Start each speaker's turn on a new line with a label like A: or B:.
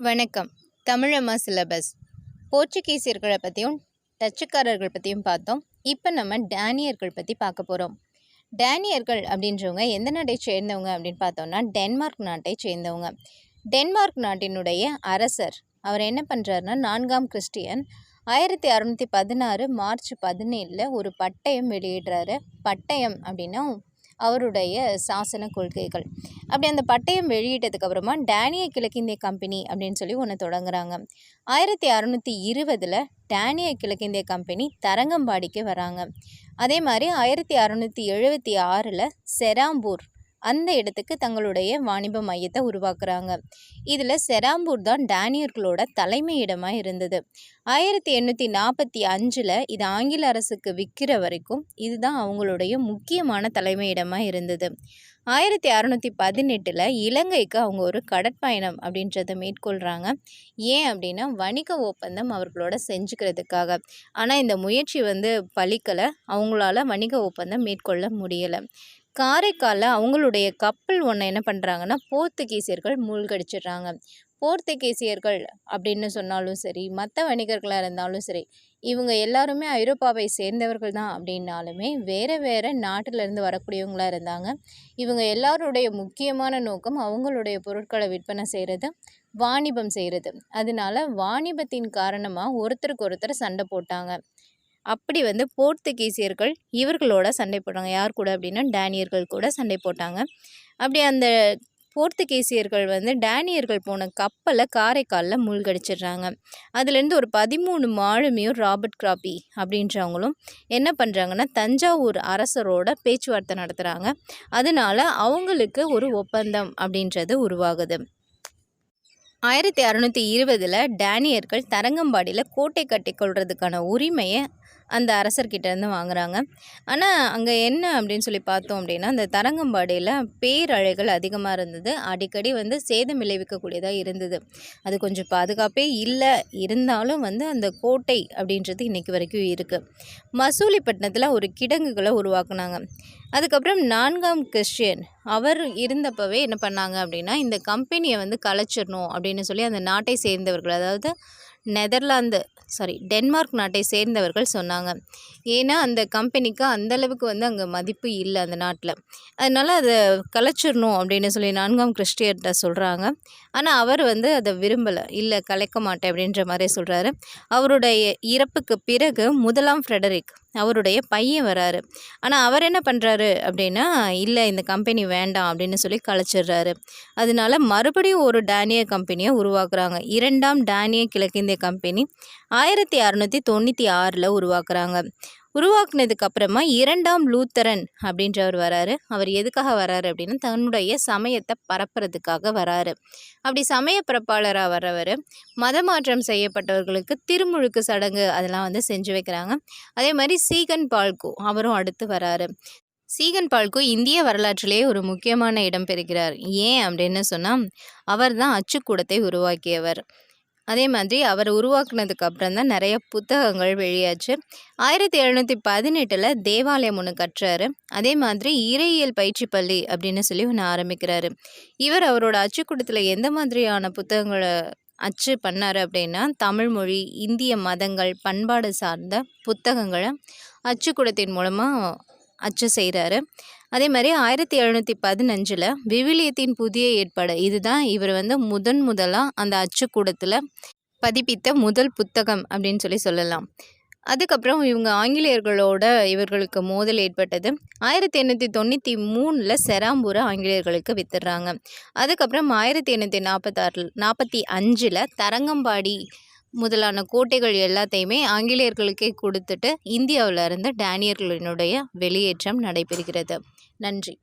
A: வணக்கம். தமிழம்மா சிலபஸ் போர்ச்சுகீசியர்களை பற்றியும் டச்சுக்காரர்கள் பற்றியும் பார்த்தோம். இப்போ நம்ம டேனியர்கள் பற்றி பார்க்க போகிறோம் டேனியர்கள் அப்படின்றவங்க எந்த நாட்டை சேர்ந்தவங்க அப்படின்னு பார்த்தோம்னா டென்மார்க் நாட்டை சேர்ந்தவங்க. டென்மார்க் நாட்டினுடைய அரசர் அவர் என்ன பண்ணுறாருன்னா நான்காம் கிறிஸ்டியன் ஆயிரத்தி அறநூற்றி பதினாறு மார்ச் பதினேழில் ஒரு பட்டயம் வெளியிடுறாரு. பட்டயம் அப்படின்னா அவருடைய சாசன கொள்கைகள். அப்படி அந்த பட்டயம் வெளியிட்டதுக்கு அப்புறமா டேனிய கிழக்கிந்திய கம்பெனி அப்படின்னு சொல்லி ஒன்று தொடங்குறாங்க. ஆயிரத்தி அறநூற்றி இருபதில் டேனிய கிழக்கிந்திய கம்பெனி தரங்கம்பாடிக்கு வராங்க. அதே மாதிரி ஆயிரத்தி அறநூற்றி எழுபத்தி ஆறில் செராம்பூர் அந்த இடத்துக்கு தங்களுடைய வாணிப மையத்தை உருவாக்குறாங்க. இதில் செராம்பூர் தான் டேனியர்களோட தலைமையிடமாக இருந்தது. ஆயிரத்தி எண்ணூற்றி நாற்பத்தி அஞ்சில் இது ஆங்கில அரசுக்கு விற்கிற வரைக்கும் இதுதான் அவங்களுடைய முக்கியமான தலைமையிடமாக இருந்தது. ஆயிரத்தி அறநூற்றி பதினெட்டில் இலங்கைக்கு அவங்க ஒரு கடற்பயணம் அப்படின்றத மேற்கொள்கிறாங்க ஏன் அப்படின்னா வணிக ஒப்பந்தம் அவர்களோட செஞ்சுக்கிறதுக்காக. ஆனால் இந்த முயற்சி வந்து பலிக்கலை. அவங்களால வணிக ஒப்பந்தம் மேற்கொள்ள முடியலை. காரைக்காலில் அவங்களுடைய கப்பல் ஒன்று என்ன பண்ணுறாங்கன்னா போர்த்துகீசியர்கள் மூழ்கடிச்சிடுறாங்க. போர்த்துகீசியர்கள் அப்படின்னு சொன்னாலும் சரி மற்ற வணிகர்களாக இருந்தாலும் சரி இவங்க எல்லாருமே ஐரோப்பாவை சேர்ந்தவர்கள் தான் அப்படின்னாலுமே வேறு வேறு நாட்டிலேருந்து வரக்கூடியவங்களாக இருந்தாங்க. இவங்க எல்லாருடைய முக்கியமான நோக்கம் அவங்களுடைய பொருட்களை விற்பனை செய்கிறது வாணிபம் செய்கிறது அதனால வாணிபத்தின் காரணமாக ஒருத்தருக்கு ஒருத்தர் சண்டை போட்டாங்க. அப்படி வந்து போர்த்துகீசியர்கள் இவர்களோட சண்டை போட்டாங்க. யார் கூட அப்படின்னா டேனியர்கள் கூட சண்டை போட்டாங்க. அப்படி அந்த போர்த்துகீசியர்கள் வந்து டேனியர்கள் போன கப்பலை காரைக்காலில் மூழ்கடிச்சிடுறாங்க. அதுலேருந்து ஒரு பதிமூணு மாலுமியும் ராபர்ட் கிராபி அப்படின்றவங்களும் என்ன பண்ணுறாங்கன்னா தஞ்சாவூர் அரசரோட பேச்சுவார்த்தை நடத்துகிறாங்க அதனால அவங்களுக்கு ஒரு ஒப்பந்தம் அப்படின்றது உருவாகுது. ஆயிரத்தி அறநூற்றி இருபதில் டேனியர்கள் தரங்கம்பாடியில் கோட்டை கட்டி உரிமையை அந்த அரசர்கிட்டேருந்து வாங்குகிறாங்க ஆனால் அங்கே என்ன அப்படின்னு சொல்லி பார்த்தோம் அப்படின்னா அந்த தரங்கம்பாடியில் பேரழைகள் அதிகமாக இருந்தது. அடிக்கடி வந்து சேதம் விளைவிக்கக்கூடியதாக இருந்தது. அது கொஞ்சம் பாதுகாப்பே இல்லை. இருந்தாலும் வந்து அந்த கோட்டை அப்படின்றது இன்றைக்கி வரைக்கும் இருக்குது மசூலிப்பட்டினத்தில் ஒரு கிடங்குகளை உருவாக்குனாங்க. அதுக்கப்புறம் நான்காம் கிறிஸ்டியன் அவர் இருந்தப்பவே என்ன பண்ணாங்க அப்படின்னா இந்த கம்பெனியை வந்து கலைச்சிடணும் அப்படின்னு சொல்லி அந்த நாட்டை சேர்ந்தவர்கள் அதாவது நெதர்லாந்து சாரி டென்மார்க் நாட்டை சேர்ந்தவர்கள் சொன்னாங்க. ஏன்னா அந்த கம்பெனிக்கு அந்தளவுக்கு வந்து அங்கே மதிப்பு இல்லை அந்த நாட்டில். அதனால் அதை கலைச்சிடணும் அப்படின்னு சொல்லி நான்காம் கிறிஸ்டியர்கிட்ட சொல்கிறாங்க ஆனால் அவர் வந்து அதை விரும்பலை. இல்லை கலைக்க மாட்டேன் அப்படின்ற மாதிரி சொல்கிறாரு அவருடைய இறப்புக்கு பிறகு முதலாம் ஃப்ரெடரிக் அவருடைய பையன் வராரு. ஆனால் அவர் என்ன பண்ணுறாரு அப்படின்னா இல்லை இந்த கம்பெனி வேண்டாம் அப்படின்னு சொல்லி கலைச்சிடுறாரு. அதனால மறுபடியும் ஒரு டேனிய கம்பெனியை உருவாக்குறாங்க. இரண்டாம் டேனிய கிழக்கிந்திய கம்பெனி ஆயிரத்தி அறநூற்றி தொண்ணூற்றி ஆறில் உருவாக்குறாங்க. உருவாக்குனதுக்கு அப்புறமா இரண்டாம் லூத்தரன் அப்படின்றவர் வராரு. அவர் எதுக்காக வராரு அப்படின்னா தன்னுடைய சமயத்தை பரப்புறதுக்காக வராரு. அப்படி சமய பரப்பாளராக வர்றவர் மதமாற்றம் செய்யப்பட்டவர்களுக்கு திருமுழுக்கு சடங்கு அதெல்லாம் வந்து செஞ்சு வைக்கிறாங்க. அதே மாதிரி சீகன் பால்கு அவரும் அடுத்து வராரு. சீகன் பால்கு இந்திய வரலாற்றிலேயே ஒரு முக்கியமான இடம் பெறுகிறார். ஏன் அப்படின்னு சொன்னால் அவர் தான் அச்சுக்கூடத்தை உருவாக்கியவர். அதே மாதிரி அவர் உருவாக்குனதுக்கு அப்புறம் தான் நிறைய புத்தகங்கள் வெளியாச்சு. ஆயிரத்தி எழுநூற்றி பதினெட்டில் தேவாலயம் ஒன்று கட்டுறாரு. அதே மாதிரி இறையியல் பயிற்சி பள்ளி அப்படின்னு சொல்லி ஒன்று ஆரம்பிக்கிறாரு. இவர் அவரோட அச்சுக்கூடத்தில் எந்த மாதிரியான புத்தகங்களை அச்சு பண்ணார் அப்படின்னா தமிழ் மொழி இந்திய மதங்கள் பண்பாடு சார்ந்த புத்தகங்களை அச்சுக்கூடத்தின் மூலமாக அச்சு செய்கிறாரு அதே மாதிரி ஆயிரத்தி எழுநூற்றி பதினஞ்சில் விவிலியத்தின் புதிய ஏற்பாடு. இதுதான் இவர் வந்து முதன் முதலாக அந்த அச்சுக்கூடத்தில் பதிப்பித்த முதல் புத்தகம் அப்படின்னு சொல்லி சொல்லலாம். அதுக்கப்புறம் இவங்க ஆங்கிலேயர்களோட இவர்களுக்கு மோதல் ஏற்பட்டது. ஆயிரத்தி எண்ணூற்றி தொண்ணூற்றி மூணில் செராம்பூரை ஆங்கிலேயர்களுக்கு வித்துடுறாங்க. அதுக்கப்புறம் ஆயிரத்தி எண்ணூற்றி நாற்பத்தாறு நாற்பத்தி அஞ்சில் தரங்கம்பாடி முதலான கோட்டைகள் எல்லாத்தையுமே ஆங்கிலேயர்களுக்கே கொடுத்துட்டு இந்தியாவிலிருந்து டேனியர்களினுடைய வெளியேற்றம் நடைபெறுகிறது. நன்றி.